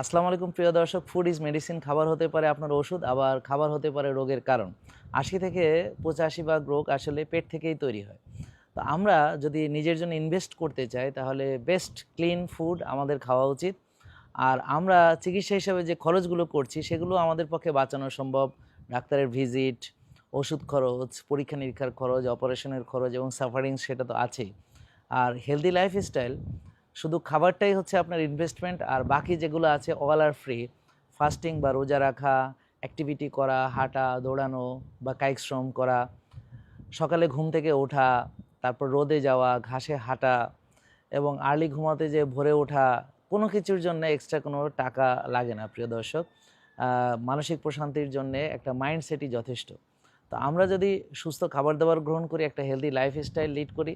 আসসালামু আলাইকুম, প্রিয় দর্শক। ফুড ইজ মেডিসিন খাবার হতে পারে আপনার ওষুধ, আবার খাবার হতে পারে রোগের কারণ। আশি থেকে পঁচাশি ভাগ রোগ আসলে পেট থেকেই তৈরি হয়। তো আমরা যদি নিজের জন্য ইনভেস্ট করতে চাই, তাহলে বেস্ট ক্লিন ফুড আমাদের খাওয়া উচিত। আর আমরা চিকিৎসা হিসাবে যে খরচগুলো করছি, সেগুলো আমাদের পক্ষে বাঁচানো সম্ভব। ডাক্তারের ভিজিট ওষুধ খরচ পরীক্ষা নিরীক্ষার খরচ অপারেশনের খরচ এবং সাফারিং সেটা তো আছেই। আর হেলদি লাইফস্টাইল শুধু খাবারটাই হচ্ছে আপনার ইনভেস্টমেন্ট আর বাকি যেগুলো আছে অল আর ফ্রি ফাস্টিং বা রোজা রাখা অ্যাক্টিভিটি করা, হাঁটা, দৌড়ানো বা কায়িক শ্রম করা, সকালে ঘুম থেকে ওঠা, তারপর রোদে যাওয়া, ঘাসে হাঁটা এবং আর্লি ঘুমাতে যে ভোরে ওঠা, কোনো কিছুর জন্য এক্সট্রা কোনো টাকা লাগে না, প্রিয় দর্শক। মানসিক প্রশান্তির জন্য একটা মাইন্ডসেটই যথেষ্ট। তো আমরা যদি সুস্থ খাবার দাবার গ্রহণ করি, একটা হেলদি লাইফস্টাইল লিড করি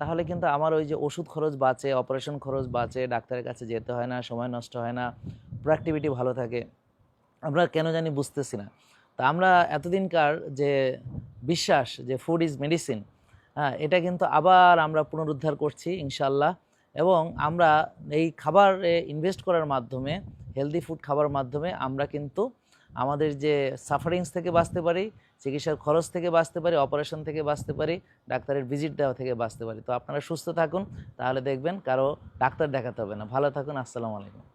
তাহলে কিন্তু আমার ওই যে ওষুধ খরচ বাঁচে অপারেশন খরচ বাঁচে, ডাক্তারের কাছে যেতে হয় না, সময় নষ্ট হয় না প্রোডাক্টিভিটি ভালো থাকে। আমরা কেন জানি বুঝতেছি না। তো আমরা এতদিনকার যে বিশ্বাস যে ফুড ইজ মেডিসিন হ্যাঁ এটা কিন্তু আবার আমরা পুনরুদ্ধার করছি ইনশাল্লাহ এবং আমরা এই খাবারে ইনভেস্ট করার মাধ্যমে হেলদি ফুড খাবার মাধ্যমে আমরা কিন্তু আমাদের যে সাফারিংস থেকে বাঁচতে পারি, চিকিৎসার খরচ থেকে বাঁচতে পারি অপারেশন থেকে বাঁচতে পারি, ডাক্তারের ভিজিট দেওয়া থেকে বাঁচতে পারি। তো আপনারা সুস্থ থাকুন, তাহলে দেখবেন কারও ডাক্তার দেখাতে হবে না। ভালো থাকুন, আসসালামু আলাইকুম।